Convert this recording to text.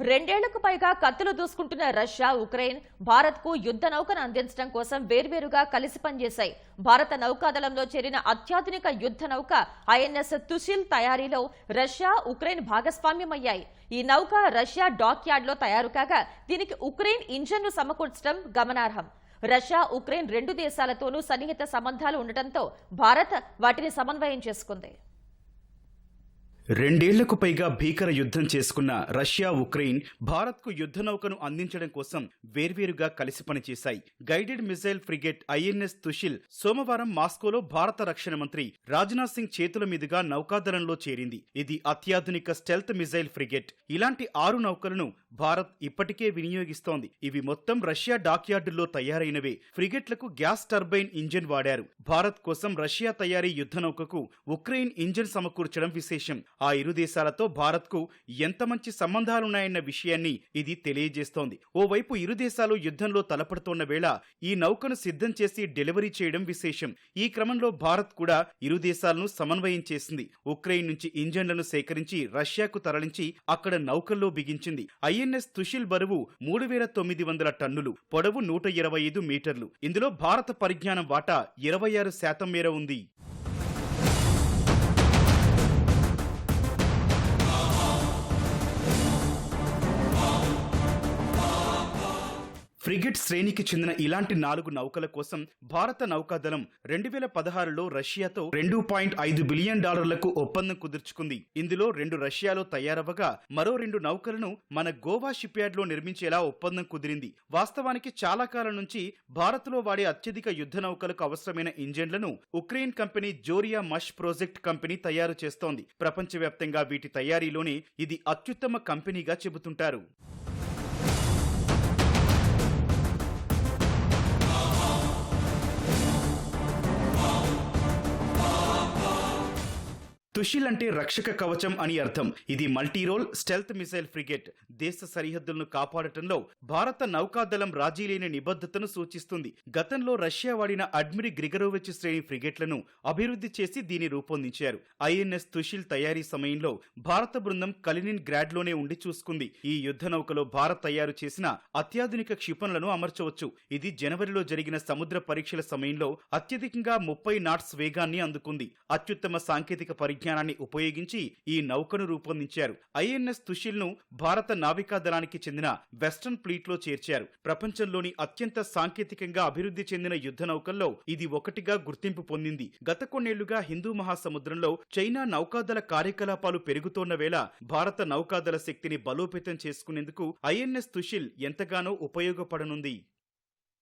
రెండేళ్ళకు పైగా కత్తులు దూసుకుంటున్న Russia Ukraine భారత్కు యుద్ధ నౌకను అందించడం కోసం వేర్వేరుగా కలిసి పనిచేశాయి. భారత నౌకాదళంలో చేరిన అత్యాధునిక యుద్ధ నౌక ఐఎన్ఎస్ తుషిల్ తయారీలో రష్యా ఉక్రెయిన్ భాగస్వామ్యమయ్యాయి. ఈ నౌక రష్యా డాక్ యార్డ్లో తయారు కాగా దీనికి ఉక్రెయిన్ ఇంజన్ను సమకూర్చడం గమనార్హం. రష్యా ఉక్రెయిన్ రెండు దేశాలతోనూ సన్నిహిత సంబంధాలు ఉండటంతో భారత్ వాటిని సమన్వయం చేసుకుంది. రెండేళ్ళకు పైగా భీకర యుద్ధం చేసుకున్న రష్యా ఉక్రెయిన్ భారత్కు యుద్ధ నౌకను అందించడం కోసం వేర్వేరుగా కలిసి పనిచేశాయి. Guided missile frigate INS Tushil సోమవారం మాస్కోలో భారత రక్షణ మంత్రి రాజ్నాథ్ సింగ్ చేతుల మీదుగా నౌకాదళంలో చేరింది. ఇది అత్యాధునిక స్టెల్త్ మిసైల్ ఫ్రిగేట్. ఇలాంటి ఆరు నౌకలను భారత్ ఇప్పటికే వినియోగిస్తోంది. ఇవి మొత్తం రష్యా డాక్యార్డుల్లో తయారైనవే. ఫ్రిగేట్లకు గ్యాస్ టర్బైన్ ఇంజిన్ వాడారు. భారత్ కోసం రష్యా తయారీ యుద్ధ నౌకకు ఉక్రెయిన్ ఇంజిన్ సమకూర్చడం విశేషం. ఆ ఇరు దేశాలతో భారత్కు ఎంత మంచి సంబంధాలున్నాయన్న విషయాన్ని ఇది తెలియజేస్తోంది. ఓవైపు ఇరు దేశాలు యుద్ధంలో తలపడుతోన్న వేళ ఈ నౌకను సిద్ధం చేసి డెలివరీ చేయడం విశేషం. ఈ క్రమంలో భారత్ కూడా ఇరు దేశాలను సమన్వయం చేసింది. ఉక్రెయిన్ నుంచి ఇంజన్లను సేకరించి రష్యాకు తరలించి అక్కడ నౌకల్లో బిగించింది. ఐఎన్ఎస్ తుషిల్ బరువు మూడు వేల తొమ్మిది వందల టన్నులు పొడవు నూట ఇరవై ఐదు మీటర్లు. ఇందులో భారత పరిజ్ఞానం వాటా ఇరవై ఆరు శాతం మేర ఉంది. ఫ్రిగేట్ శ్రేణికి చెందిన ఇలాంటి నాలుగు నౌకల కోసం భారత నౌకాదళం రెండు వేల పదహారులో రష్యాతో రెండు పాయింట్ ఐదు బిలియన్ డాలర్లకు ఒప్పందం కుదుర్చుకుంది. ఇందులో రెండు రష్యాలో తయారవ్వగా మరో రెండు నౌకలను మన గోవా షిప్ యార్డ్లో నిర్మించేలా ఒప్పందం కుదిరింది. వాస్తవానికి చాలా కాలం నుంచి భారత్లో వాడే అత్యధిక యుద్ధ నౌకలకు అవసరమైన ఇంజన్లను Ukraine company Zorya Mash project company తయారు చేస్తోంది. ప్రపంచవ్యాప్తంగా వీటి తయారీలోనే ఇది అత్యుత్తమ కంపెనీగా చెబుతుంటారు. తుషిల్ అంటే రక్షక కవచం అని అర్థం. ఇది మల్టీరోల్ స్టెల్త్ మిసైల్ ఫ్రిగేట్. దేశ సరిహద్దులను కాపాడటంలో భారత నౌకాదళం రాజీలేని నిబద్ధతను సూచిస్తుంది. గతంలో రష్యా వాడిన అడ్మిరి గ్రిగరోవిచ్ శ్రేణి ఫ్రిగేట్లను అభివృద్ధి చేసి దీన్ని రూపొందించారు. ఐఎన్ఎస్ తుషిల్ తయారీ సమయంలో భారత బృందం కలినిన్ గ్రాడ్లోనే ఉండి చూసుకుంది. ఈ యుద్ధ నౌకలో భారత్ తయారు చేసిన అత్యాధునిక క్షిపణులను అమర్చవచ్చు. ఇది జనవరిలో జరిగిన సముద్ర పరీక్షల సమయంలో అత్యధికంగా ముప్పై నాట్స్ వేగాన్ని అందుకుంది. అత్యుత్తమ సాంకేతిక పరిజ్ఞానాన్ని ఉపయోగించి ఈ నౌకను రూపొందించారు. ఐఎన్ఎస్ తుషిల్ను భారత నావికా దళానికి చెందిన వెస్టర్న్ ఫ్లీట్లో చేర్చారు. ప్రపంచంలోని అత్యంత సాంకేతికంగా అభివృద్ధి చెందిన యుద్ధ నౌకల్లో ఇది ఒకటిగా గుర్తింపు పొందింది. గత కొన్నేళ్ళుగా హిందూ మహాసముద్రంలో చైనా నౌకాదళ కార్యకలాపాలు పెరుగుతోన్న వేళ భారత నౌకాదళ శక్తిని బలోపేతం చేసుకునేందుకు ఐఎన్ఎస్ తుషిల్ ఎంతగానో ఉపయోగపడనుంది.